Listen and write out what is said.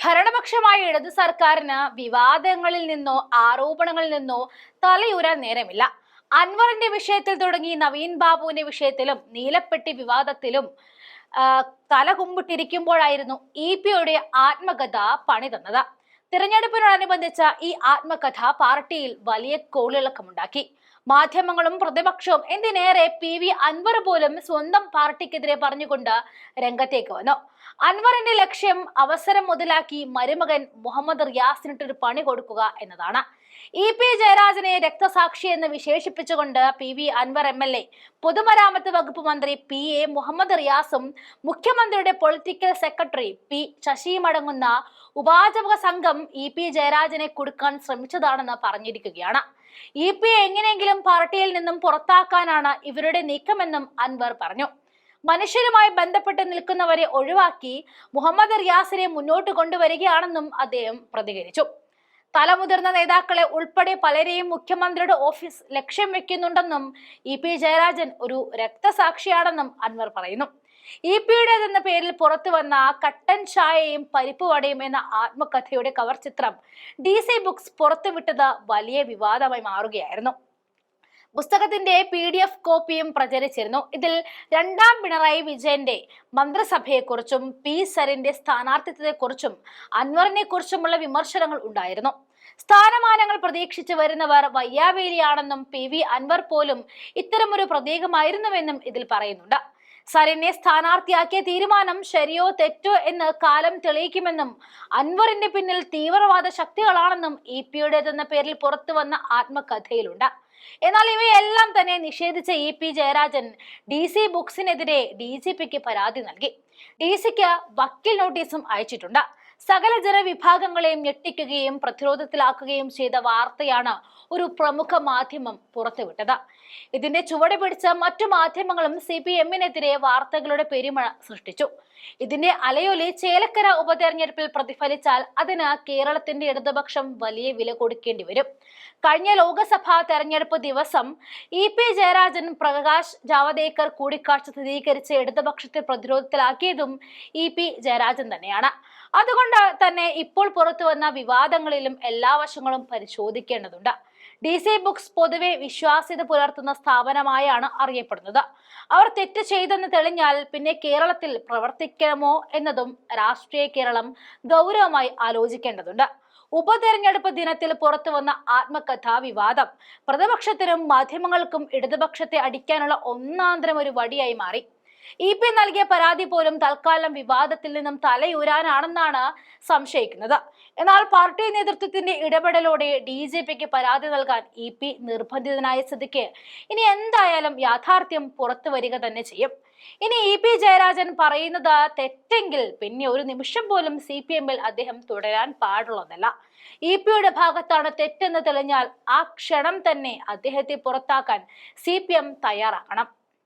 ഭരണപക്ഷമായ ഇടത് സർക്കാരിന് വിവാദങ്ങളിൽ നിന്നോ ആരോപണങ്ങളിൽ നിന്നോ തലയുരാൻ നേരമില്ല. അൻവറിന്റെ വിഷയത്തിൽ തുടങ്ങി നവീൻ ബാബുവിന്റെ വിഷയത്തിലും നീലപ്പെട്ടി വിവാദത്തിലും തല കുമ്പിട്ടിരിക്കുമ്പോഴായിരുന്നു ഇ പിയുടെ ആത്മകഥ പണി തന്നത് തിരഞ്ഞെടുപ്പിനോടനുബന്ധിച്ച ഈ ആത്മകഥ പാർട്ടിയിൽ വലിയ കോളിളക്കമുണ്ടാക്കി. മാധ്യമങ്ങളും പ്രതിപക്ഷവും എന്തിനേറെ പി വി അൻവർ പോലും സ്വന്തം പാർട്ടിക്കെതിരെ പറഞ്ഞുകൊണ്ട് രംഗത്തേക്ക് വന്നു. അൻവറിന്റെ ലക്ഷ്യം അവസരം മുതലാക്കി മരുമകൻ മുഹമ്മദ് റിയാസിനിട്ടൊരു പണി കൊടുക്കുക എന്നതാണ്. ഇ പി ജയരാജനെ രക്തസാക്ഷി എന്ന് വിശേഷിപ്പിച്ചുകൊണ്ട് P V Anvar M L A പൊതുമരാമത്ത് വകുപ്പ് മന്ത്രി പി എ മുഹമ്മദ് റിയാസും മുഖ്യമന്ത്രിയുടെ പൊളിറ്റിക്കൽ സെക്രട്ടറി പി ശശിയും അടങ്ങുന്ന ഉപാചക സംഘം ഇ പി ജയരാജനെ കൊടുക്കാൻ ശ്രമിച്ചതാണെന്ന് പറഞ്ഞിരിക്കുകയാണ്. ഇ പി എങ്ങനെയെങ്കിലും പാർട്ടിയിൽ നിന്നും പുറത്താക്കാനാണ് ഇവരുടെ നീക്കമെന്നും അൻവർ പറഞ്ഞു. മനുഷ്യരുമായി ബന്ധപ്പെട്ട് നിൽക്കുന്നവരെ ഒഴിവാക്കി മുഹമ്മദ് റിയാസിനെ മുന്നോട്ട് കൊണ്ടുവരികയാണെന്നും അദ്ദേഹം പ്രതികരിച്ചു. തലമുതിർന്ന നേതാക്കളെ ഉൾപ്പെടെ പലരെയും മുഖ്യമന്ത്രിയുടെ ഓഫീസ് ലക്ഷ്യം വെക്കുന്നുണ്ടെന്നും ഇ പി ജയരാജൻ ഒരു രക്തസാക്ഷിയാണെന്നും അൻവർ പറയുന്നു. ഇ പിയുടേതെന്ന പേരിൽ പുറത്തു വന്ന കട്ടൻ ചായയും പരിപ്പ് വടയും എന്ന ആത്മകഥയുടെ കവർ ചിത്രം ഡി സി ബുക്സ് പുറത്തുവിട്ടത് വലിയ വിവാദമായി മാറുകയായിരുന്നു. പുസ്തകത്തിന്റെ പി ഡി എഫ് കോപ്പിയും പ്രചരിച്ചിരുന്നു. ഇതിൽ രണ്ടാം പിണറായി വിജയന്റെ മന്ത്രിസഭയെക്കുറിച്ചും പി സരിന്റെ സ്ഥാനാർത്ഥിത്വത്തെക്കുറിച്ചും അൻവറിനെ കുറിച്ചുമുള്ള വിമർശനങ്ങൾ ഉണ്ടായിരുന്നു. സ്ഥാനമാനങ്ങൾ പ്രതീക്ഷിച്ചു വരുന്നവർ വയ്യാവേലിയാണെന്നും പി വി അൻവർ പോലും ഇത്തരമൊരു പ്രതീകമായിരുന്നുവെന്നും ഇതിൽ പറയുന്നുണ്ട്. സരിനെ സ്ഥാനാർത്ഥിയാക്കിയ തീരുമാനം ശരിയോ തെറ്റോ എന്ന് കാലം തെളിയിക്കുമെന്നും അൻവറിന്റെ പിന്നിൽ തീവ്രവാദ ശക്തികളാണെന്നും ഇ പിയുടേതെന്ന പേരിൽ പുറത്തു വന്ന ആത്മകഥയിലുണ്ട്. എന്നാൽ ഇവയെല്ലാം തന്നെ നിഷേധിച്ച E P Jayarajan D C ബുക്സിനെതിരെ D G പിക്ക് പരാതി നൽകി. ഡി സിക്ക് വക്കീൽ നോട്ടീസും അയച്ചിട്ടുണ്ട്. സകല ജനവിഭാഗങ്ങളെയും ഞെട്ടിക്കുകയും പ്രതിരോധത്തിലാക്കുകയും ചെയ്ത വാർത്തയാണ് ഒരു പ്രമുഖ മാധ്യമം പുറത്തുവിട്ടത്. ഇതിന്റെ ചുവട് പിടിച്ച മറ്റു മാധ്യമങ്ങളും സി പി എമ്മിനെതിരെ വാർത്തകളുടെ പെരുമഴ സൃഷ്ടിച്ചു. ഇതിന്റെ അലയൊലി ചേലക്കര ഉപതെരഞ്ഞെടുപ്പിൽ പ്രതിഫലിച്ചാൽ അതിന് കേരളത്തിന്റെ ഇടതുപക്ഷം വലിയ വില കൊടുക്കേണ്ടി വരും. കഴിഞ്ഞ ലോക്സഭാ തെരഞ്ഞെടുപ്പ് ദിവസം ഇ പി ജയരാജൻ പ്രകാശ് ജാവദേക്കർ കൂടിക്കാഴ്ച സ്ഥിരീകരിച്ച് ഇടതുപക്ഷത്തെ പ്രതിരോധത്തിലാക്കിയതും ഇ പി ജയരാജൻ തന്നെയാണ്. അതുകൊണ്ട് തന്നെ ഇപ്പോൾ പുറത്തു വന്ന വിവാദങ്ങളിലും എല്ലാ വശങ്ങളും പരിശോധിക്കേണ്ടതുണ്ട്. ഡി സി ബുക്സ് പൊതുവെ വിശ്വാസ്യത പുലർത്തുന്ന സ്ഥാപനമായാണ് അറിയപ്പെടുന്നത്. അവർ തെറ്റ് ചെയ്തെന്ന് തെളിഞ്ഞാൽ പിന്നെ കേരളത്തിൽ പ്രവർത്തിക്കണമോ എന്നതും രാഷ്ട്രീയ കേരളം ഗൗരവമായി ആലോചിക്കേണ്ടതുണ്ട്. ഉപതെരഞ്ഞെടുപ്പ് ദിനത്തിൽ പുറത്തു വന്ന ആത്മകഥാ വിവാദം പ്രതിപക്ഷത്തിനും മാധ്യമങ്ങൾക്കും ഇടതുപക്ഷത്തെ അടിക്കാനുള്ള ഒന്നാന്തരം ഒരു വടിയായി മാറി. ഇ പി നൽകിയ പരാതി പോലും തൽക്കാലം വിവാദത്തിൽ നിന്നും തലയൂരാനാണെന്നാണ് സംശയിക്കുന്നത്. എന്നാൽ പാർട്ടി നേതൃത്വത്തിന്റെ ഇടപെടലോടെ ഡി ജി പിക്ക് പരാതി നൽകാൻ ഇ പി നിർബന്ധിതനായ സ്ഥിതിക്ക് ഇനി എന്തായാലും യാഥാർത്ഥ്യം പുറത്തു വരിക തന്നെ ചെയ്യും. ഇനി ഇ പി ജയരാജൻ പറയുന്നത് തെറ്റെങ്കിൽ പിന്നെ ഒരു നിമിഷം പോലും സി പി എമ്മിൽ അദ്ദേഹം തുടരാൻ പാടുള്ളതല്ല. ഇ പിയുടെ ഭാഗത്താണ് തെറ്റെന്ന് തെളിഞ്ഞാൽ ആ ക്ഷണം തന്നെ അദ്ദേഹത്തെ പുറത്താക്കാൻ സി പി എം തയ്യാറാക്കണം